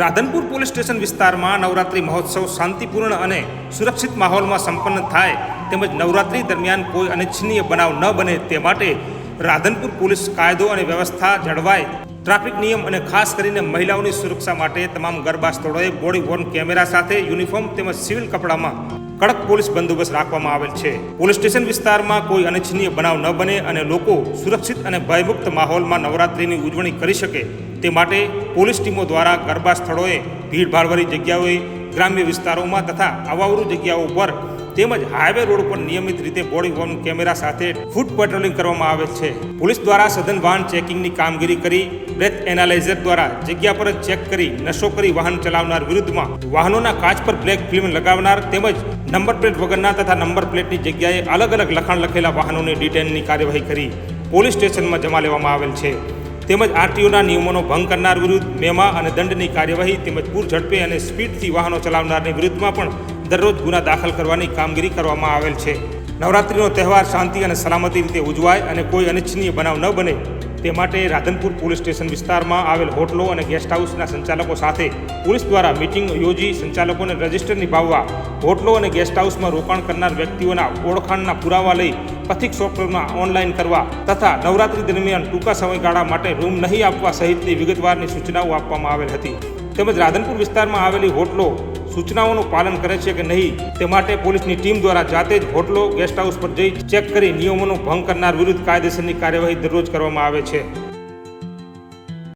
Radhanpur police station વિસ્તારમાં નવરાત્રિ મહોત્સવ શાંતિપૂર્ણ અને સુરક્ષિત માહોલમાં સંપન્ન થાય તેમજ નવરાત્રિ દરમિયાન કોઈ અનિચ્છનીય બનાવ ન બને તે માટે રાધનપુર પોલીસ કાયદો અને વ્યવસ્થા જળવાય. ટ્રાફિક નિયમ અને ખાસ કરીને મહિલાઓની સુરક્ષા માટે તમામ ગરબા સ્થળોએ બોડી વોર્ન કેમેરા સાથે યુનિફોર્મ તેમજ સિવિલ કપડામાં કડક પોલીસ બંદોબસ્ત રાખવામાં આવેલ છે. પોલીસ સ્ટેશન વિસ્તારમાં કોઈ અનિચ્છનીય બનાવ ન બને અને લોકો સુરક્ષિત અને ભયમુક્ત માહોલમાં નવરાત્રિની ઉજવણી કરી શકે તે માટે પોલીસ ટીમો દ્વારા ગરબા સ્થળોએ ભીડભાડવાળી જગ્યાઓએ ગ્રામ્ય વિસ્તારોમાં તથા અવાવરૂ જગ્યાઓ પર તેમજ હાઈવે રોડ પર નિયમિત રીતે બોડી વોર્ન કેમેરા સાથે ફૂટ પેટ્રોલિંગ કરવામાં આવે છે. પોલીસ દ્વારા સઘન વાહન ચેકિંગની કામગીરી કરી બ્રેથ એનાલાઇઝર દ્વારા જગ્યા પર ચેક કરી, નશો કરી વાહન ચલાવનાર વિરુદ્ધમાં વાહનોના કાચ પર બ્લેક ફિલ્મ લગાવનાર તેમજ નંબર પ્લેટ વગરના તથા નંબર પ્લેટની જગ્યાએ અલગ અલગ લખાણ લખેલા વાહનોની ડિટેનની કાર્યવાહી કરી પોલીસ સ્ટેશનમાં જમા લેવામાં આવેલ છે. તેમજ આરટીઓના નિયમોનો ભંગ કરનાર વિરુદ્ધ મેમા અને દંડની કાર્યવાહી તેમજ પૂર ઝડપે અને સ્પીડથી વાહનો ચલાવનારની વિરુદ્ધમાં પણ દરરોજ ગુના દાખલ કરવાની કામગીરી કરવામાં આવેલ છે. નવરાત્રિનો તહેવાર શાંતિ અને સલામતી રીતે ઉજવાય અને કોઈ અનિચ્છનીય બનાવ ન બને તે માટે રાધનપુર પોલીસ સ્ટેશન વિસ્તારમાં આવેલ હોટલો અને ગેસ્ટ હાઉસના સંચાલકો સાથે પોલીસ દ્વારા મિટિંગ યોજી સંચાલકોને રજિસ્ટર નિભાવવા, હોટલો અને ગેસ્ટ હાઉસમાં રોકાણ કરનાર વ્યક્તિઓના ઓળખાણના પુરાવા લઈ પથિક સોફ્ટવેરમાં ઓનલાઈન કરવા તથા નવરાત્રી દરમિયાન ટૂંકા સમયગાળા માટે રૂમ નહીં આપવા સહિતની વિગતવારની સૂચનાઓ આપવામાં આવેલ હતી. તેમજ રાધનપુર વિસ્તારમાં આવેલી હોટલો સૂચનાઓનું પાલન કરે છે કે નહીં તે માટે પોલીસની ટીમ દ્વારા જાતે જ હોટલો ગેસ્ટ હાઉસ પર જઈ ચેક કરી નિયમોનો ભંગ કરનાર વિરુદ્ધ કાયદેસરની કાર્યવાહી દરરોજ કરવામાં આવે છે.